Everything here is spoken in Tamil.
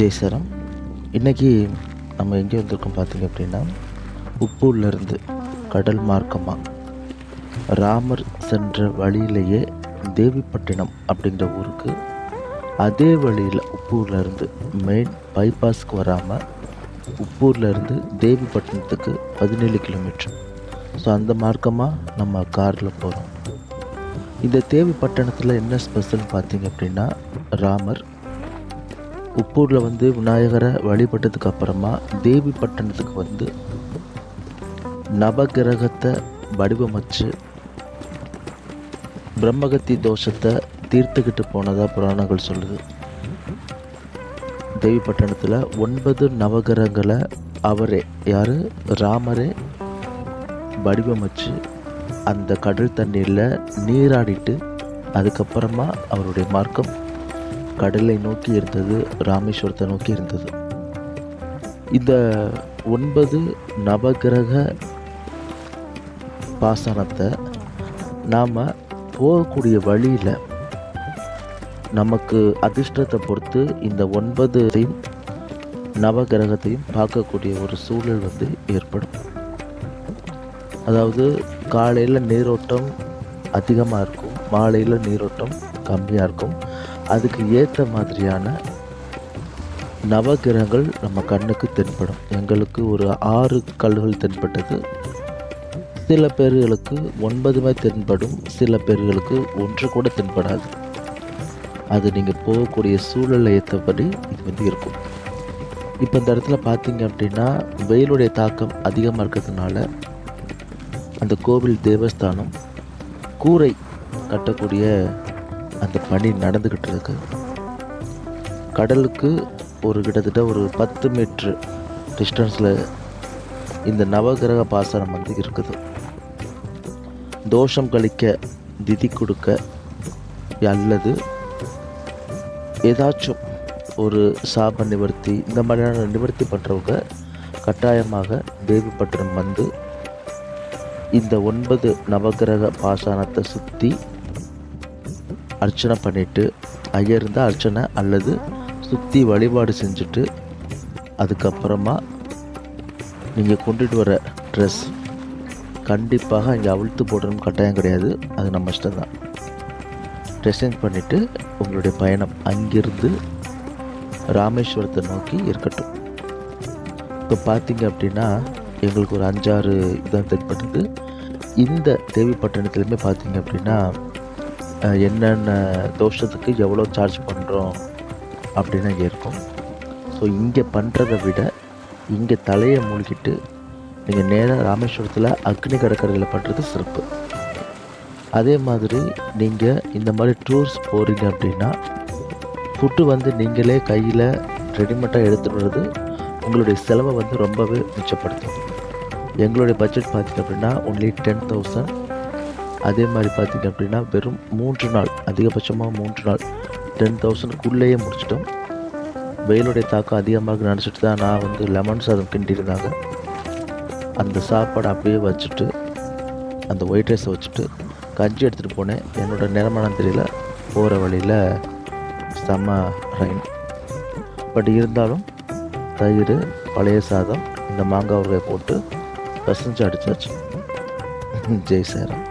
ஜெய்சரம் இன்றைக்கி நம்ம எங்கே வந்திருக்கோம் பார்த்தீங்க அப்படின்னா உப்பூர்லேருந்து கடல் மார்க்கமாக ராமர் சென்ற வழியிலேயே தேவிப்பட்டினம் அப்படிங்கிற ஊருக்கு அதே வழியில் உப்பூர்லேருந்து மெயின் பைபாஸ்க்கு வராமல் உப்பூர்லேருந்து தேவிப்பட்டினத்துக்கு பதினேழு கிலோமீட்டர் ஸோ அந்த மார்க்கமாக நம்ம காரில் போகிறோம் இந்த தேவிப்பட்டினத்தில் என்ன ஸ்பெஷல் பார்த்தீங்க அப்படின்னா ராமர் உப்பூரில் வந்து விநாயகரை வழிபட்டதுக்கு அப்புறமா தேவிப்பட்டினத்துக்கு வந்து நவகிரகத்தை வடிவமைச்சு பிரம்மகத்தி தோஷத்தை தீர்த்துக்கிட்டு போனதாக புராணங்கள் சொல்லுது. தேவிப்பட்டினத்தில் ஒன்பது நவகிரகங்களை அவரே யார்? ராமரே வடிவமைச்சு அந்த கடல் தண்ணீரில் நீராடிட்டு அதுக்கப்புறமா அவருடைய மார்க்கம் கடலை நோக்கி இருந்தது ராமேஸ்வரத்தை நோக்கி இருந்தது. இந்த ஒன்பது நவகிரக பாசனத்தை நாம் போகக்கூடிய வழியில் நமக்கு அதிர்ஷ்டத்தை பொறுத்து இந்த ஒன்பதையும் நவகிரகத்தையும் பார்க்கக்கூடிய ஒரு சூழல் வந்து ஏற்படும். அதாவது காலையில் நீரோட்டம் அதிகமாக இருக்கும் மாலையில் நீரோட்டம் கம்மியாக இருக்கும். அதுக்கு ஏற்ற மாதிரியான நவகிரகங்கள் நம்ம கண்ணுக்கு தென்படும். எங்களுக்கு ஒரு ஆறு கல்லுகள் தென்பட்டது. சில பேர்களுக்கு ஒன்பதுமே தென்படும். சில பேர்களுக்கு ஒன்று கூட தென்படாது. அது நீங்கள் போகக்கூடிய சூழலை ஏற்றபடி இது வந்து இருக்கும். இப்போ இந்த இடத்துல பார்த்தீங்க அப்படின்னா வெயிலுடைய தாக்கம் அதிகமாக இருக்கிறதுனால அந்த கோவில் தேவஸ்தானம் கூரை கட்டக்கூடிய அந்த பணி நடந்துக்கிட்டு இருக்கு. கடலுக்கு ஒரு கிட்டத்தட்ட ஒரு பத்து மீட்ரு டிஸ்டன்ஸில் இந்த நவகிரக பாசனம் வந்து இருக்குது. தோஷம் கழிக்க திதி கொடுக்க அல்லது ஏதாச்சும் ஒரு சாப நிவர்த்தி இந்த மாதிரியான நிவர்த்தி பண்ணுறவங்க கட்டாயமாக தேவிப்பட்டினம் வந்து இந்த ஒன்பது நவகிரக பாசானத்தை சுற்றி அர்ச்சனை பண்ணிவிட்டு ஐயர் இருந்தால் அர்ச்சனை அல்லது சுற்றி வழிபாடு செஞ்சுட்டு அதுக்கப்புறமா நீங்கள் கொண்டுட்டு வர ட்ரெஸ் கண்டிப்பாக இங்கே அவிழ்த்து போடணும் கட்டாயம் கிடையாது. அது நம்ம இஷ்டம் தான். ட்ரெஸ்ஸிங் பண்ணிவிட்டு உங்களுடைய பயணம் அங்கிருந்து ராமேஸ்வரத்தை நோக்கி இருக்கட்டும். இப்போ பார்த்தீங்க அப்படின்னா எங்களுக்கு ஒரு அஞ்சாறு இதான் தென்பட்டது இந்த தேவிப்பட்டினத்துலேயுமே பார்த்தீங்க அப்படின்னா என்னென்ன தோஷத்துக்கு எவ்வளோ சார்ஜ் பண்ணுறோம் அப்படின்னு இங்கே இருக்கும். ஸோ இங்கே பண்ணுறதை விட இங்கே தலையை மூழ்கிட்டு நீங்கள் நேராக ராமேஸ்வரத்தில் அக்னி கடற்கரையில் பண்ணுறது சிறப்பு. அதே மாதிரி நீங்கள் இந்த மாதிரி டூர்ஸ் போகிறீங்க அப்படின்னா ஃபுட்டு வந்து நீங்களே கையில் ரெடிமேடாக எடுத்துடுறது உங்களுடைய செலவை வந்து ரொம்பவே மிச்சப்படுத்தும். எங்களுடைய பட்ஜெட் பார்த்திங்க அப்படின்னா ஒன்லி டென் தௌசண்ட் அதே மாதிரி பார்த்திங்க அப்படின்னா வெறும் மூன்று நாள் அதிகபட்சமாக மூன்று நாள் டென் தௌசண்ட்குள்ளேயே முடிச்சிட்டோம். வெயிலுடைய தாக்கம் அதிகமாக நினச்சிட்டு தான் நான் வந்து லெமன் சாதம் கிண்டியிருந்தாங்க. அந்த சாப்பாடை அப்படியே வச்சுட்டு அந்த ஒயிட் ரைஸை வச்சுட்டு கஞ்சி எடுத்துகிட்டு போனேன். என்னோட நிறமானம் தெரியல. போகிற வழியில் செம்ம ரைன் பட் இருந்தாலும் தயிர் பழைய சாதம் இந்த மாங்காய் ஊறுகாய் போட்டு பசஞ்சு அடிச்சாச்சு. ஜெய் சாரம்